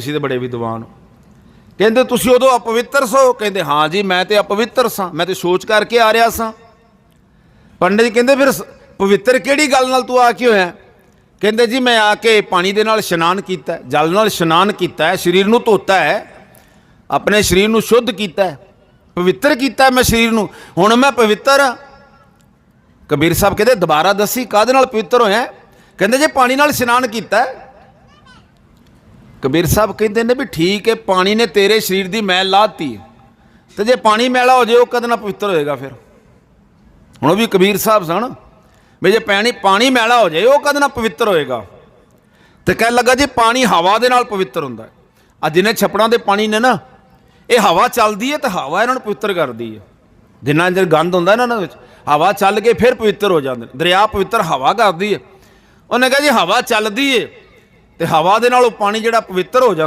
ਤੁਸੀਂ ਤੇ ਬੜੇ ਵਿਦਵਾਨ ਹੋ। ਕਹਿੰਦੇ ਤੁਸੀਂ ਉਦੋਂ ਅਪਵਿੱਤਰ ਸੋ? ਕਹਿੰਦੇ, ਹਾਂ ਜੀ, ਮੈਂ ਤੇ ਅਪਵਿੱਤਰ ਸਾਂ। ਮੈਂ ਤੇ ਸੋਚ ਕਰਕੇ ਆ ਰਿਹਾ ਸਾਂ। ਪੰਡਿਤ ਜੀ ਕਹਿੰਦੇ, ਫਿਰ ਪਵਿੱਤਰ ਕਿਹੜੀ ਗੱਲ ਨਾਲ ਤੂੰ ਆ ਕੇ ਹੋਇਆ? ਕਹਿੰਦੇ ਜੀ, ਮੈਂ ਆ ਕੇ ਪਾਣੀ ਦੇ ਨਾਲ ਇਸ਼ਨਾਨ ਕੀਤਾ ਜਲ ਨਾਲ ਇਸ਼ਨਾਨ ਕੀਤਾ ਹੈ, ਸਰੀਰ ਨੂੰ ਧੋਤਾ ਹੈ, ਆਪਣੇ ਸਰੀਰ ਨੂੰ ਸ਼ੁੱਧ ਕੀਤਾ ਹੈ, ਪਵਿੱਤਰ ਕੀਤਾ ਮੈਂ ਸਰੀਰ ਨੂੰ। ਹੁਣ ਮੈਂ ਪਵਿੱਤਰ ਹਾਂ। ਕਬੀਰ ਸਾਹਿਬ ਕਹਿੰਦੇ, ਦੁਬਾਰਾ ਦੱਸੀ, ਕਾਹਦੇ ਨਾਲ ਪਵਿੱਤਰ ਹੋਇਆ ਕਹਿੰਦੇ, ਜੇ ਪਾਣੀ ਨਾਲ ਇਸ਼ਨਾਨ ਕੀਤਾ ਕਬੀਰ ਸਾਹਿਬ ਕਹਿੰਦੇ ਨੇ ਵੀ ਠੀਕ ਹੈ, ਪਾਣੀ ਨੇ ਤੇਰੇ ਸਰੀਰ ਦੀ ਮੈਲ ਲਾਤੀ। ਤੇ ਜੇ ਪਾਣੀ ਮੈਲਾ ਹੋ ਜਾਏ ਉਹ ਕਦੇ ਨਾ ਪਵਿੱਤਰ ਹੋਏਗਾ ਫਿਰ। ਹੁਣ ਉਹ ਵੀ ਕਬੀਰ ਸਾਹਿਬ ਸਨ, ਵੀ ਜੇ ਪਾਣੀ ਪਾਣੀ ਮੈਲਾ ਹੋ ਜਾਏ ਉਹ ਕਦੇ ਨਾ ਪਵਿੱਤਰ ਹੋਏਗਾ। ਤੇ ਕਹਿਣ ਲੱਗਾ, ਜੀ ਪਾਣੀ ਹਵਾ ਦੇ ਨਾਲ ਪਵਿੱਤਰ ਹੁੰਦਾ ਹੈ, ਆ ਜਿਨੇ ਛਪੜਾਂ ਦੇ ਪਾਣੀ ਨੇ ਨਾ, ਇਹ ਹਵਾ ਚੱਲਦੀ ਹੈ ਤੇ ਹਵਾ ਇਹਨਾਂ ਨੂੰ ਪਵਿੱਤਰ ਕਰਦੀ ਹੈ। ਜਿੰਨਾ ਚਿਰ ਗੰਦ ਹੁੰਦਾ ਨਾ ਇਹਨਾਂ ਵਿੱਚ, ਹਵਾ ਚੱਲ ਕੇ ਫਿਰ ਪਵਿੱਤਰ ਹੋ ਜਾਂਦੇ ਦਰਿਆ ਪਵਿੱਤਰ ਹਵਾ ਕਰਦੀ ਹੈ। ਉਹਨੇ ਕਿਹਾ, ਜੀ ਹਵਾ ਚੱਲਦੀ ਹੈ ਤੇ ਹਵਾ ਦੇ ਨਾਲ ਉਹ ਪਾਣੀ ਜਿਹੜਾ ਪਵਿੱਤਰ ਹੋ ਜਾਂਦਾ।